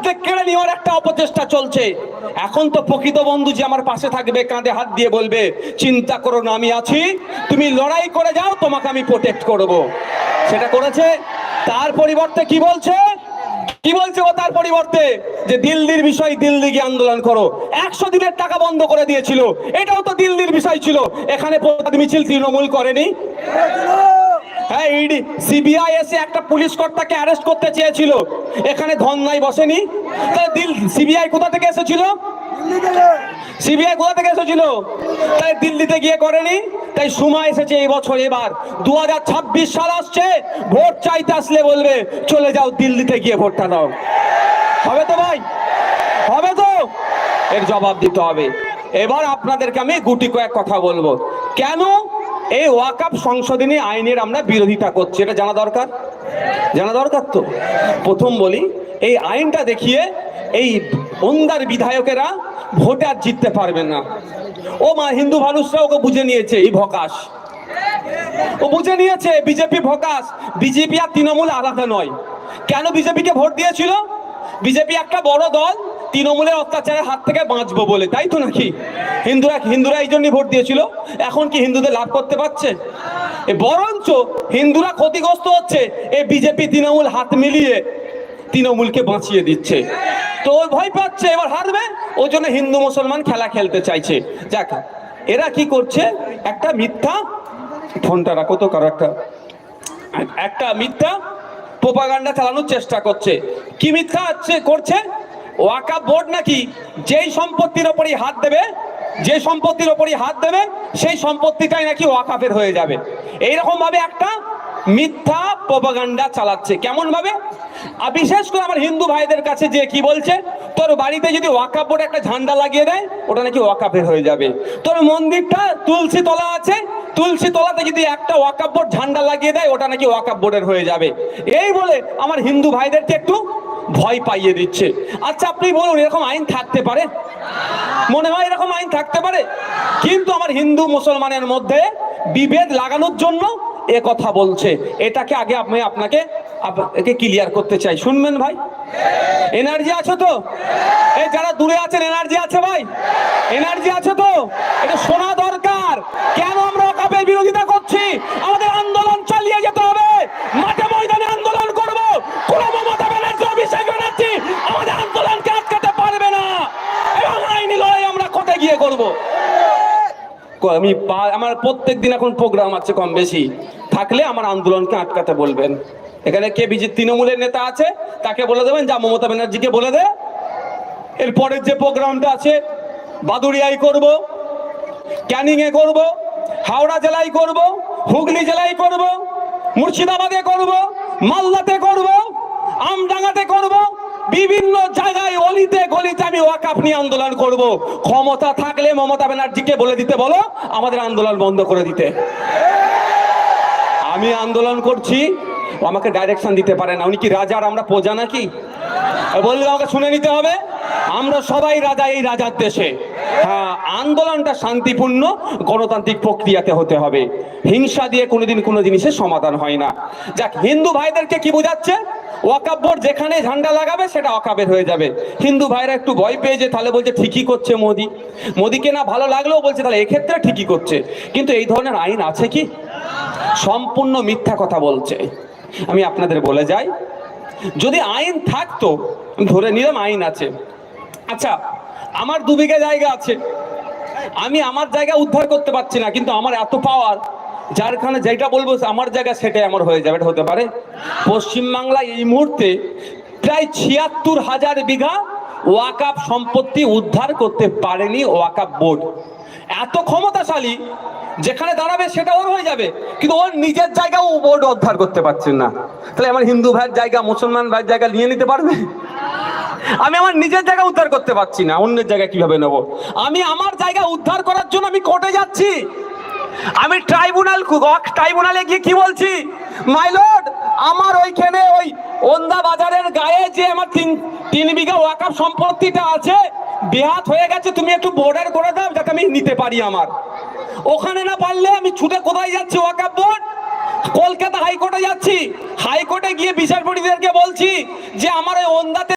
অর্ধেক কেড়ে নেওয়ার একটা অপচেষ্টা চলছে। এখন তো প্রকৃত বন্ধু যে আমার পাশে থাকবে, কাঁধে হাত দিয়ে বলবে, চিন্তা করো না, আমি আছি। তুমি লড়াই করে যাও, তোমাকে আমি প্রোটেক্ট করব। সেটা করেছে। তার পরিবর্তে কি বলছে? কি বলছে ও তার পরিবর্তে? যে দিল্লির বিষয় দিল্লি গিয়ে আন্দোলন করো। একশো দিনের টাকা বন্ধ করে দিয়েছিল। এটাও তো দিল্লির বিষয় ছিল। এখানে মিছিল তৃণমূল করেনি। হ্যাঁ ইডি, সিবিআই এসে একটা পুলিশ কর্তাকে অ্যারেস্ট করতে চেয়েছিল। এখানে ধন্যায় বসেনি। তাহলে দিল, সিবিআই কোথা থেকে এসেছিল? সিবিআই কোথা থেকে এসেছিল? তাই দিল্লিতে গিয়ে করেনি। তাই সময় এসেছে এই বছর এবার। দু হাজার ছাব্বিশ সাল আসছে, ভোট চাইতে আসলে বলবে, চলে যাও দিল্লিতে গিয়ে ভোটটা দাও হবে তো ভাই? হবে তো? এর জবাব দিতে হবে। এবার আপনাদেরকে আমি গুটি কয়েক কথা বলব। কেন এই ওয়াকাপ সংশোধনী আইনের আমরা বিরোধিতা করছি, এটা জানা দরকার? জানা দরকার তো? প্রথম বলি, এই আইনটা দেখিয়ে এই ওন্দার বিধায়কেরা ভোটে আর জিততে পারবেন না। ও মা, হিন্দু মানুষরা ওকে বুঝে নিয়েছে, এই ভকাশ। ও বুঝে নিয়েছে, বিজেপি ভকাস বিজেপি আর তৃণমূল আলাদা নয়। কেন বিজেপিকে ভোট দিয়েছিল? বিজেপি একটা বড় দল, তৃণমূলের অত্যাচারের হাত থেকে বাঁচবো বলে, তাই তো নাকি? হিন্দুরা হিন্দুরা এই জন্যই ভোট দিয়েছিল। এখন কি হিন্দুদের লাভ করতে পারছে? বরঞ্চ হিন্দুরা ক্ষতিগ্রস্ত হচ্ছে এই বিজেপি তৃণমূল হাত মিলিয়ে তৃণমূলকে বাঁচিয়ে দিচ্ছে। তো ও ভয় পাচ্ছে, এবার হারবে ওই জন্য হিন্দু মুসলমান খেলা খেলতে চাইছে। যাক, এরা কি করছে? একটা মিথ্যা, ফোনটা রাখো তো কারও একটা। একটা মিথ্যা প্রোপাগান্ডা চালানোর চেষ্টা করছে। কি মিথ্যা হচ্ছে করছে? ওয়াকা বোর্ড নাকি যেই সম্পত্তির ওপরই হাত দেবে যে সম্পত্তির ওপরই হাত দেবে, সেই সম্পত্তিটাই নাকি ওয়াকাফের হয়ে যাবে। এইরকম ভাবে একটা মিথ্যা পোপাগান্ডা চালাচ্ছে। কেমন ভাবে আর বিশেষ করে আমার হিন্দু ভাইদের কাছে যে কি বলছে, তোর বাড়িতে যদি ওয়াকাপ বোর্ড একটা ঝান্ডা লাগিয়ে দেয়, ওটা নাকি ওয়াকাফের হয়ে যাবে। তোর মন্দিরটা তুলসী তলা আছে তুলসী তলাতে যদি একটা ওয়াকাপ বোর্ড ঝান্ডা লাগিয়ে দেয়, ওটা নাকি ওয়াকাপ বোর্ডের হয়ে যাবে। এই বলে আমার হিন্দু ভাইদেরকে একটু ভয় পাইয়ে দিচ্ছে। আচ্ছা আপনি বলুন, এরকম আইন থাকতে পারে? মনে হয় এরকম আইন থাকতে পারে? কিন্তু আমার হিন্দু মুসলমানের মধ্যে বিভেদ লাগানোর জন্য এ কথা বলছে। এটাকে আগে আমি আপনাকে একে ক্লিয়ার করতে চাই। শুনবেন ভাই? এনার্জি আছে তো? এই যারা দূরে আছেন এনার্জি আছে ভাই? এনার্জি আছে তো? এটা শোনা দরকার কেন আমরা কাপের বিরোধিতা করছি আমাদের আন্দোলন চালিয়ে যেতে হবে মাঠে ময়দানে আন্দোলন করব কোন মমতা ব্যানার্জি অভিষেক ব্যানার্জি আমাদের আন্দোলনকে আটকাতে পারবে না এবং আইনি লড়াই আমরা কোর্টে গিয়ে করব। আমি আমার প্রত্যেক দিন এখন প্রোগ্রাম আছে কম বেশি। থাকলে আমার আন্দোলনকে আটকাতে বলবেন। এখানে কে বিজে তৃণমূলের নেতা আছে, তাকে বলে দেবেন, যা মমতা ব্যানার্জিকে বলে দে। এর পরের যে প্রোগ্রামটা আছে, বাদুড়িয়ায় করব, ক্যানিংয়ে করব, হাওড়া জেলায় করব, হুগলি জেলায় করব, মুর্শিদাবাদে করব, মালদাতে করব, আমডাঙ্গাতে করব বিভিন্ন জায়গায় অলিতে গলিতে আমি ওয়াকাপ নিয়ে আন্দোলন করব। ক্ষমতা থাকলে মমতা ব্যানার্জিকে বলে দিতে বলো, আমাদের আন্দোলন বন্ধ করে দিতে। আমি আন্দোলন করছি আমাকে ডাইরেকশন দিতে পারে না। উনি কি রাজার আমরা প্রজা নাকি? বললে, আমাকে শুনে নিতে হবে। আমরা সবাই রাজা, এই রাজার দেশে। হ্যাঁ আন্দোলনটা শান্তিপূর্ণ, গণতান্ত্রিক প্রক্রিয়াতে হতে হবে। হিংসা দিয়ে কোনোদিন কোনো জিনিসের সমাধান হয় না। যাক, হিন্দু ভাইদেরকে কি বোঝাচ্ছে? ওয়াকাব বোর্ড যেখানে ঝান্ডা লাগাবে, সেটা অকাবের হয়ে যাবে। হিন্দু ভাইরা একটু ভয় পেয়েছে তাহলে বলছে, ঠিকই করছে মোদি। মোদিকে না ভালো লাগলেও বলছে, তাহলে এক্ষেত্রে ঠিকই করছে। কিন্তু এই ধরনের আইন আছে কি? সম্পূর্ণ মিথ্যা কথা বলছে। আমি আপনাদের বলে যাই, যদি আইন থাকতো ধরে নিলাম আইন আছে। আচ্ছা আমার দু বিঘা জায়গা আছে। আমি আমার জায়গা উদ্ধার করতে পারছি না, কিন্তু আমার এত পাওয়ার যারখানে যেটা বলব আমার জায়গা সেটাই আমার হয়ে যাবে, এটা হতে পারে। পশ্চিমবাংলা এই মুহূর্তে প্রায় ছিয়াত্তর হাজার বিঘা ওয়াকাপ সম্পত্তি উদ্ধার করতে পারেনি ওয়াকাপ বোর্ড। এত ক্ষমতাশালী, যেখানে দাঁড়াবে সেটা ওর হয়ে যাবে, কিন্তু ওর নিজের জায়গা ও বোর্ড উদ্ধার করতে পারছেন না। তাহলে আমার হিন্দু ভাইয়ের জায়গা, মুসলমান ভাইয়ের জায়গা নিয়ে নিতে পারবে? আমি আমার নিজের জায়গা উদ্ধার করতে পারছি না, অন্যের জায়গা কীভাবে নেব? আমি আমার জায়গা উদ্ধার করার জন্য আমি কোর্টে যাচ্ছি। আমি ট্রাইব্যুনাল ট্রাইব্যুনালে গিয়ে কি বলছি? মাই লর্ড আমার ওইখানে ওই ওন্দা বাজারের গায়ে যে আমার তিন তিন বিঘা ওয়াকাপ সম্পত্তিটা আছে, বেহাত হয়ে গেছে, তুমি একটু বর্ডার করে দাও, যাতে আমি নিতে পারি আমার। ওখানে না পারলে আমি ছুটে কোথায় যাচ্ছি ওয়াকাপ বোর্ড কলকাতা হাইকোর্টে যাচ্ছি। হাইকোর্টে গিয়ে বিচারপতিদেরকে বলছি যে আমার ওই ওন্দাতে